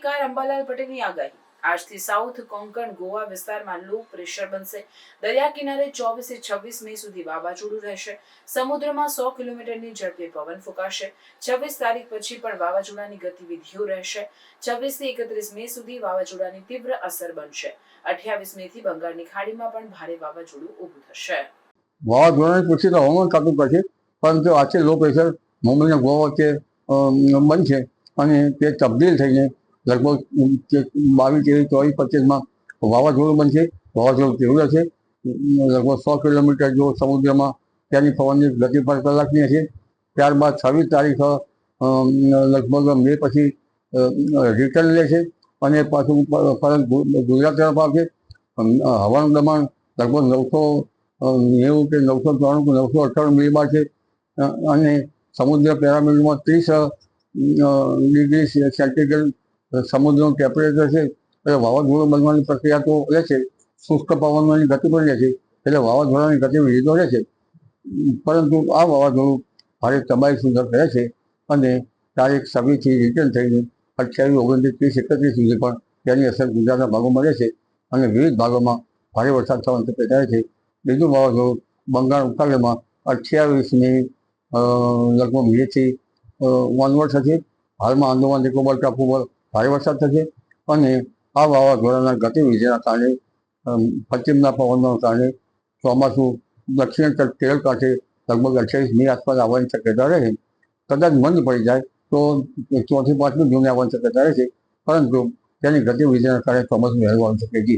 આગાહીકાર અંબાલાલ પટેલની આગાહી. આજથી સાઉથ કોંકણ ગોવા વિસ્તારમાં લો પ્રેશર બનશે. દરિયા કિનારે ચોવીસ છવ્વીસ મે સુધી વાવાઝોડું રહેશે. સમુદ્રમાં સો કિલોમીટરની ઝડપે પવન ફૂંકાશે. છવ્વીસ તારીખ પછી પણ વાવાઝોડાની ગતિવિધિઓ રહેશે. છવ્વીસ એકત્રીસ મે સુધી વાવાઝોડાની તીવ્ર અસર બનશે. અઠ્યાવીસ મે થી બંગાળની ખાડીમાં પણ ભારે વાવાઝોડું ઊભું થશે. વાવાઝોડાની પછી તો હવામાન ખાતું કરશે પરંતુ આજે લો પ્રેશર મુંબઈ ગોવા વચ્ચે બનશે અને તે તબદીલ થઈને લગભગ બાવીસ તેવીસ ચોવીસ પચીસમાં વાવાઝોડું બનશે. વાવાઝોડું તીવ્ર છે. લગભગ સો કિલોમીટર જો સમુદ્રમાં ત્યાંની પવનની ગતિ પર કલાકની હશે. ત્યારબાદ છવ્વીસ તારીખ લગભગ મે પછી રિટર્ન લેશે અને પાછું પરત ગુજરાત તરફ આવશે. હવાનું દબાણ લગભગ નવસો નેવું કે નવસો ત્રાણું કે નવસો અઠ્ઠાણું મિલીબાર છે. અને સમુદ્ર પેરામીટરમાં ત્રીસ ડિગ્રી સેન્ટીગ્રેડ સમુદ્રનું ટેમ્પરેચર છે એટલે વાવાઝોડું બનવાની પ્રક્રિયા તો રહે છે, શુષ્ક પવનની ગતિ પણ રહેશે એટલે વાવાઝોડાની ગતિવિધિ તો રહેશે પરંતુ આ વાવાઝોડું ભારે તબાહી સુધર રહેશે અને તારીખ છવ્વીસથી રિટર્ન થઈને અઠ્યાવીસ, ઓગણત્રીસ, ત્રીસ, એકત્રીસ સુધી પણ તેની અસર ગુજરાતના ભાગોમાં રહેશે અને વિવિધ ભાગોમાં ભારે વરસાદ થવાની શક્યતા છે. બીજું વાવાઝોડું બંગાળ ઉપસાગરમાં અઠ્યાવીસમી લગભગ મેથી ઓનવર્ડ થશે હાલમાં આંદોમાન નિકોબાર ટાપુ પર ભારે વરસાદ થશે અને આ વાવાઝોડાના ગતિવિધિના કારણે પશ્ચિમના પવનના કારણે ચોમાસું દક્ષિણ તરફ કેરળ કાંઠે લગભગ અઠ્યાવીસ મી આસપાસ આવવાની શક્યતા રહે. કદાચ મંદ પડી જાય તો ચોથી પાંચમી જૂને આવવાની શક્યતા રહેશે પરંતુ તેની ગતિવિધિના કારણે ચોમાસું વહેલું આવી શકે છે.